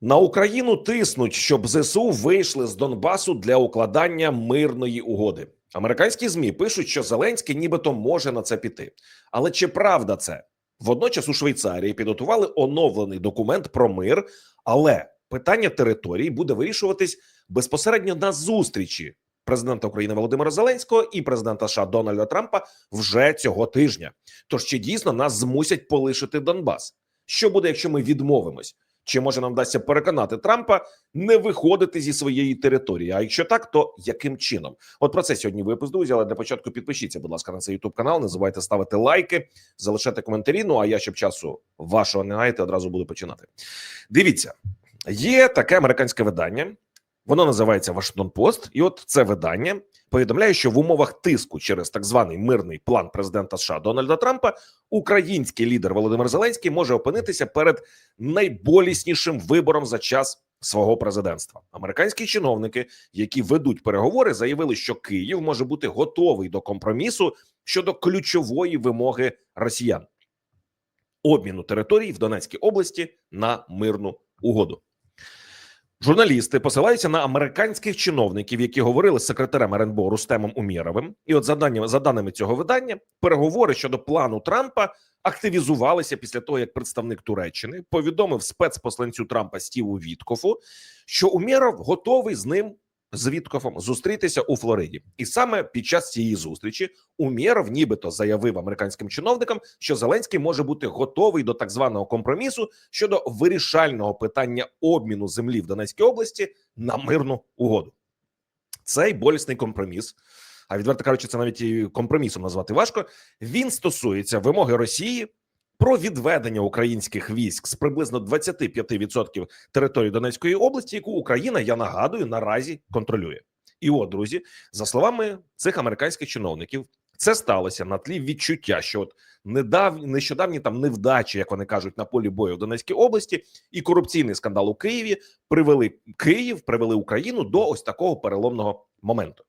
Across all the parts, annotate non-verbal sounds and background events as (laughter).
На Україну тиснуть, щоб ЗСУ вийшли з Донбасу для укладання мирної угоди. Американські змі пишуть, що Зеленський нібито може на це піти. Але чи правда це? Водночас у Швейцарії підготували оновлений документ про мир, але питання території буде вирішуватись безпосередньо на зустрічі президента України Володимира Зеленського і президента США Дональда Трампа вже цього тижня. Тож чи дійсно нас змусять полишити Донбас? Що буде, якщо ми відмовимось? Чи може нам вдасться переконати Трампа не виходити зі своєї території? А якщо так, то яким чином? От про це сьогодні випуск, друзі. Але для початку підпишіться, будь ласка, на цей youtube канал. Не забувайте ставити лайки, залишати коментарі. Ну а я щоб часу вашого не гаяти, одразу буду починати. Дивіться, є таке американське видання. Воно називається Вашингтон Пост, і от це видання повідомляє, що в умовах тиску через так званий мирний план президента США Дональда Трампа український лідер Володимир Зеленський може опинитися перед найболіснішим вибором за час свого президентства. Американські чиновники, які ведуть переговори, заявили, що Київ може бути готовий до компромісу щодо ключової вимоги росіян обміну територій в Донецькій області на мирну угоду. Журналісти посилаються на американських чиновників, які говорили з секретарем РНБО Рустемом Умєровим. І от за даними, за даними цього видання, переговори щодо плану Трампа активізувалися після того, як представник Туреччини повідомив спецпосланцю Трампа Стіву Віткофу, що Умєров готовий з ним з Віткофом зустрітися у Флориді, і саме під час цієї зустрічі Умєров нібито заявив американським чиновникам, що Зеленський може бути готовий до так званого компромісу щодо вирішального питання обміну землі в Донецькій області на мирну угоду. Цей болісний компроміс. А відверто кажучи, це навіть і компромісом назвати важко. Він стосується вимоги Росії про відведення українських військ з приблизно 25% території Донецької області, яку Україна, я нагадую, наразі контролює. І от, друзі, за словами цих американських чиновників, це сталося на тлі відчуття, що от недав... нещодавні там невдачі, як вони кажуть, на полі бою в Донецькій області, і корупційний скандал у Києві привели Київ, привели Україну до ось такого переломного моменту.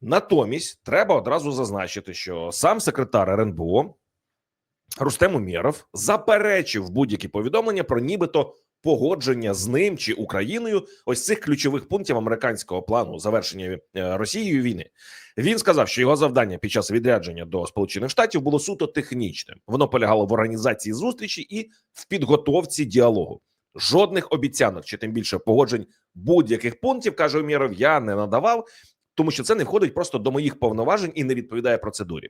Натомість треба одразу зазначити, що сам секретар РНБО Рустем Умєров заперечив будь-які повідомлення про нібито погодження з ним чи Україною ось цих ключових пунктів американського плану завершення е, Росією війни. Він сказав, що його завдання під час відрядження до Сполучених Штатів було суто технічним. Воно полягало в організації зустрічі і в підготовці діалогу. Жодних обіцянок чи тим більше погоджень будь-яких пунктів каже Умєров, я не надавав тому що це не входить просто до моїх повноважень і не відповідає процедурі.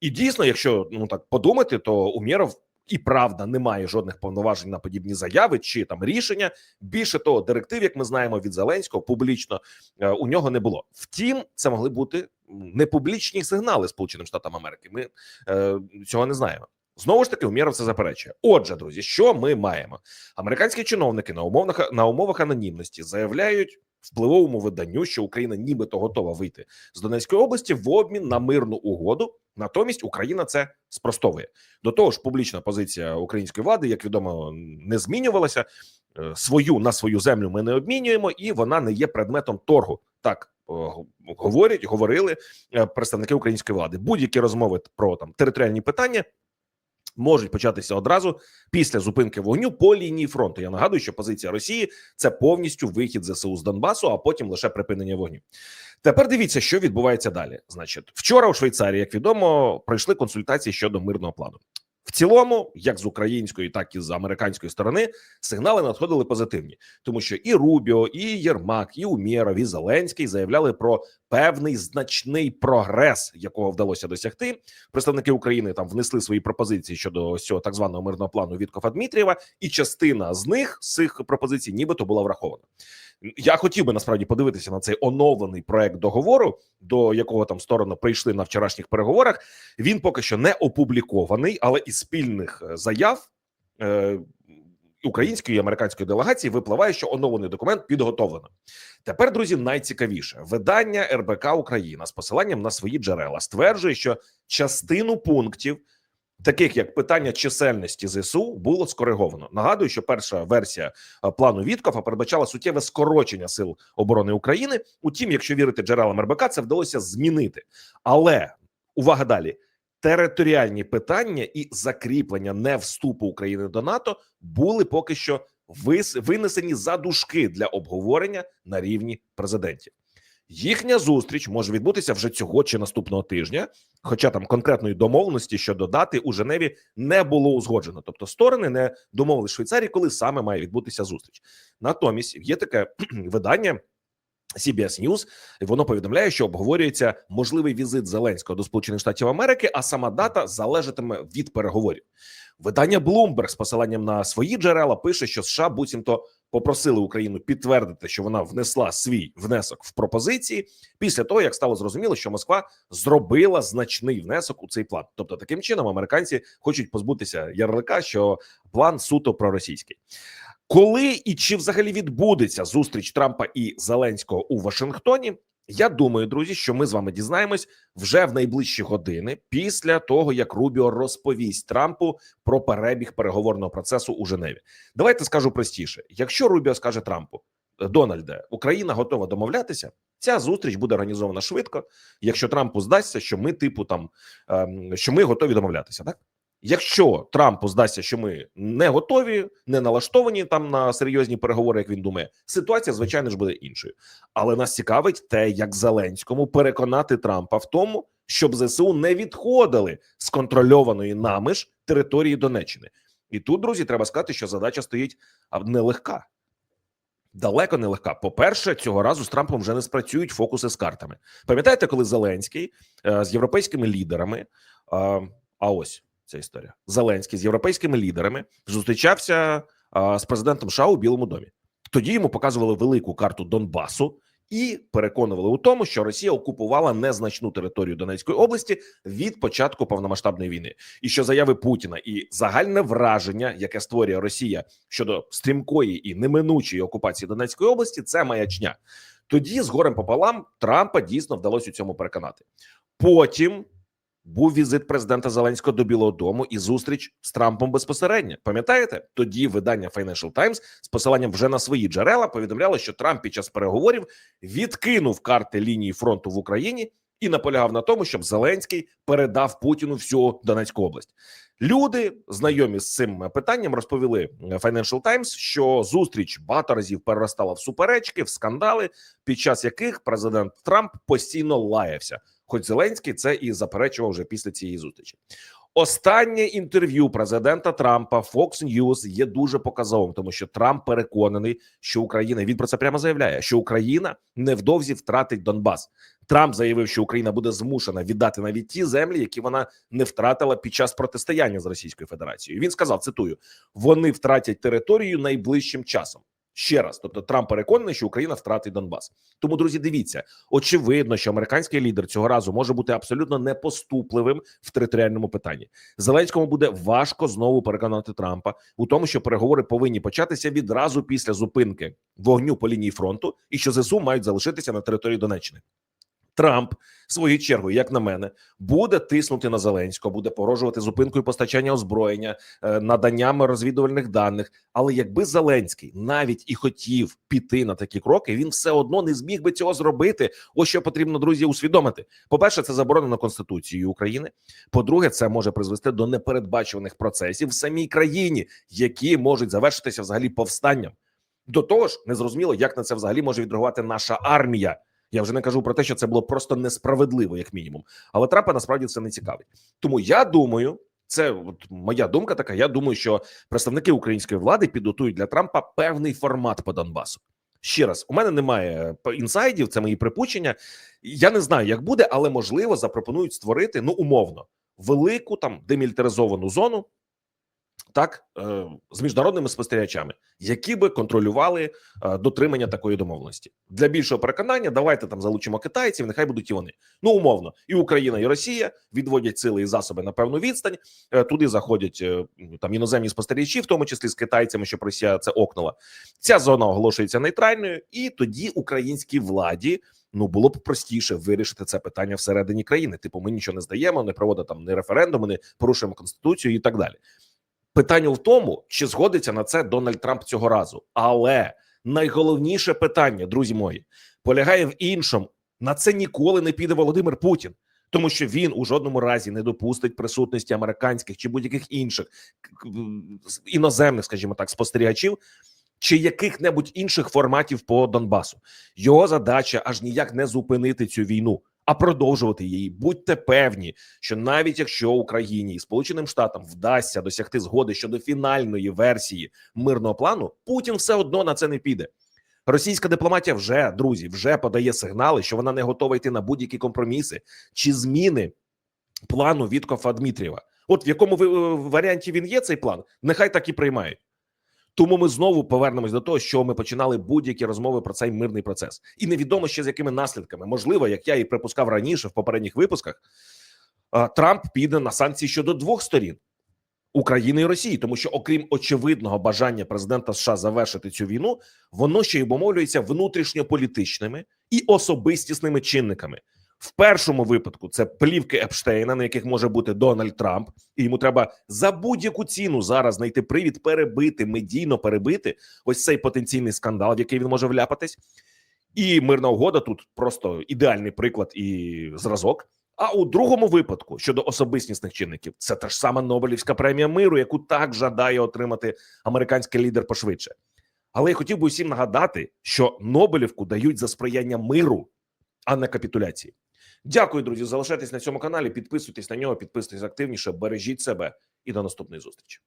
І дійсно, якщо ну так подумати, то Умєров і правда не має жодних повноважень на подібні заяви чи там рішення. Більше того, директив, як ми знаємо від Зеленського, публічно е, у нього не було. Втім, це могли бути непублічні сигнали Сполученим Штатам Америки. Ми е, цього не знаємо. Знову ж таки, Умєров це заперечує. Отже, друзі, що ми маємо? Американські чиновники на умовах на умовах анонімності заявляють впливовому виданню, що Україна нібито готова вийти з Донецької області в обмін на мирну угоду. Натомість Україна це спростовує. До того ж, публічна позиція української влади, як відомо, не змінювалася. Е, свою на свою землю ми не обмінюємо, і вона не є предметом торгу. Так говорять, говорили е, представники української влади. Будь-які розмови про там територіальні питання можуть початися одразу після зупинки вогню по лінії фронту. Я нагадую, що позиція Росії це повністю вихід ЗСУ з Донбасу, а потім лише припинення вогню. Тепер дивіться, що відбувається далі. Значить, вчора у Швейцарії, як відомо, пройшли консультації щодо мирного плану. В цілому, як з української, так і з американської сторони, сигнали надходили позитивні, тому що і Рубіо, і Єрмак, і Умєров, і Зеленський заявляли про певний значний прогрес, якого вдалося досягти. Представники України там внесли свої пропозиції щодо цього так званого мирного плану Віткофа Дмитрієва, і частина з них з цих пропозицій, нібито була врахована. Я хотів би насправді подивитися на цей оновлений проект договору, до якого там сторони прийшли на вчорашніх переговорах. Він поки що не опублікований, але із спільних е, заяв е, української і американської делегації випливає, що оновлений документ підготовлено. Тепер, друзі, найцікавіше видання РБК Україна з посиланням на свої джерела стверджує, що частину пунктів таких як питання чисельності зсу було скориговано. Нагадую, що перша версія е, плану Віткофа передбачала суттєве скорочення сил оборони України. Утім, якщо вірити джерелам РБК, це вдалося змінити. Але увага далі. Територіальні питання і закріплення не вступу України до НАТО були поки що винесені за дужки для обговорення на рівні президентів. Їхня зустріч може відбутися вже цього чи наступного тижня, хоча там конкретної домовленості щодо дати у Женеві не було узгоджено. Тобто сторони не домовились в Швейцарії, коли саме має відбутися зустріч. Натомість є таке (clears throat) видання. CBS News, воно повідомляє, що обговорюється можливий візит Зеленського до Сполучених Штатів Америки, а сама дата залежатиме від переговорів. Видання Bloomberg з посиланням на свої джерела пише, що США буцімто попросили Україну підтвердити, що вона внесла свій внесок в пропозиції після того, як стало зрозуміло, що Москва зробила значний внесок у цей план. Тобто, таким чином американці хочуть позбутися ярлика, що план суто проросійський. Коли і чи взагалі відбудеться зустріч Трампа і Зеленського у Вашингтоні? Я думаю, друзі, що ми з вами дізнаємось вже в найближчі години після того, як Рубіо розповість Трампу про перебіг переговорного процесу у Женеві. Давайте скажу простіше: якщо Рубіо скаже Трампу, Дональде, Україна готова домовлятися. Ця зустріч буде організована швидко. Якщо Трампу здасться, що ми, типу, там ем, що ми готові домовлятися, так якщо Трампу здасться, що ми не готові, не налаштовані там на серйозні переговори, як він думає, ситуація звичайно ж буде іншою. Але нас цікавить те, як Зеленському переконати Трампа в тому, щоб ЗСУ не відходили з контрольованої нами ж території Донеччини. І тут, друзі, треба сказати, що задача стоїть нелегка. Далеко не легка. По-перше, цього разу з Трампом вже не спрацюють фокуси з картами. Пам'ятаєте, коли Зеленський е, з європейськими лідерами, е, а ось ця історія. Зеленський з європейськими лідерами зустрічався е, з президентом США у Білому домі. Тоді йому показували велику карту Донбасу і переконували у тому, що Росія окупувала незначну територію Донецької області від початку повномасштабної війни, і що заяви Путіна і загальне враження, яке створює Росія щодо стрімкої і неминучої окупації Донецької області, це маячня. Тоді з горем пополам Трампа дійсно вдалося у цьому переконати. Потім був візит президента Зеленського до Білого Дому і зустріч з Трампом безпосередньо. Пам'ятаєте? Тоді видання Financial Times з посиланням вже на свої джерела повідомляло, що Трамп під час переговорів відкинув карти лінії фронту в Україні і наполягав на тому, щоб Зеленський передав Путіну всю Донецьку область. Люди, знайомі з цим питанням, розповіли Financial Times, що зустріч багато разів переростала в суперечки, в скандали, під час яких президент Трамп постійно лаявся. Хоч Зеленський це і заперечував вже після цієї зустрічі. Останнє інтерв'ю президента Трампа Fox News є дуже показовим, тому що Трамп переконаний, що Україна він про це прямо заявляє, що Україна невдовзі втратить Донбас. Трамп заявив, що Україна буде змушена віддати навіть ті землі, які вона не втратила під час протистояння з Російською Федерацією. Він сказав: цитую: вони втратять територію найближчим часом. Ще раз, тобто Трамп переконаний, що Україна втратить Донбас. Тому, друзі, дивіться, очевидно, що американський лідер цього разу може бути абсолютно непоступливим в територіальному питанні. Зеленському буде важко знову переконати Трампа у тому, що переговори повинні початися відразу після зупинки вогню по лінії фронту, і що ЗСУ мають залишитися на території Донеччини. Трамп своєю чергою, як на мене, буде тиснути на Зеленського, буде порожувати зупинкою постачання озброєння, е, наданнями розвідувальних даних. Але якби Зеленський навіть і хотів піти на такі кроки, він все одно не зміг би цього зробити. Ось що потрібно, друзі, усвідомити. По перше, це заборонено Конституцією України. По-друге, це може призвести до непередбачуваних процесів в самій країні, які можуть завершитися взагалі повстанням. До того ж, незрозуміло, як на це взагалі може відреагувати наша армія. Я вже не кажу про те, що це було просто несправедливо, як мінімум. Але Трампа насправді це не цікавить. Тому я думаю, це от моя думка така. Я думаю, що представники української влади підготують для Трампа певний формат по Донбасу. Ще раз, у мене немає інсайдів, це мої припущення. Я не знаю, як буде, але можливо запропонують створити ну умовно велику там демілітаризовану зону. Так, е, з міжнародними спостерігачами, які би контролювали е, дотримання такої домовленості для більшого переконання. Давайте там залучимо китайців. Нехай будуть і вони. Ну умовно, і Україна, і Росія відводять сили і засоби на певну відстань. Е, туди заходять там іноземні спостерігачі, в тому числі з китайцями, щоб Росія це окнула. Ця зона оголошується нейтральною, і тоді українській владі. Ну було б простіше вирішити це питання всередині країни. Типу, ми нічого не здаємо, не проводимо там не референдуми, не порушуємо конституцію і так далі. Питання в тому, чи згодиться на це Дональд Трамп цього разу. Але найголовніше питання, друзі мої, полягає в іншому: на це ніколи не піде Володимир Путін, тому що він у жодному разі не допустить присутності американських чи будь-яких інших іноземних, скажімо так, спостерігачів чи яких-небудь інших форматів по Донбасу. Його задача аж ніяк не зупинити цю війну, а продовжувати її. Будьте певні, що навіть якщо Україні і Сполученим Штатам вдасться досягти згоди щодо фінальної версії мирного плану, Путін все одно на це не піде. Російська дипломатія вже друзі вже подає сигнали, що вона не готова йти на будь-які компроміси чи зміни плану Віткофа Дмитрієва. От в якому е, варіанті він є цей план, нехай так і приймають. Тому ми знову повернемось до того, що ми починали будь-які розмови про цей мирний процес, і невідомо ще з якими наслідками. Можливо, як я і припускав раніше в попередніх випусках, Трамп піде на санкції щодо двох сторін України і Росії, тому що, окрім очевидного бажання президента США завершити цю війну, воно ще й обумовлюється внутрішньополітичними і особистісними чинниками. В першому випадку це плівки Епштейна, на яких може бути Дональд Трамп, і йому треба за будь-яку ціну зараз знайти привід перебити, медійно перебити ось цей потенційний скандал, в який він може вляпатись. І мирна угода тут просто ідеальний приклад і зразок. А у другому випадку щодо особистісних чинників, це та ж сама Нобелівська премія миру, яку так жадає отримати американський лідер пошвидше. Але я хотів би усім нагадати, що Нобелівку дають за сприяння миру, а не капітуляції. Дякую, друзі. Залишайтесь на цьому каналі, підписуйтесь на нього, підписуйтесь активніше, бережіть себе і до наступної зустрічі.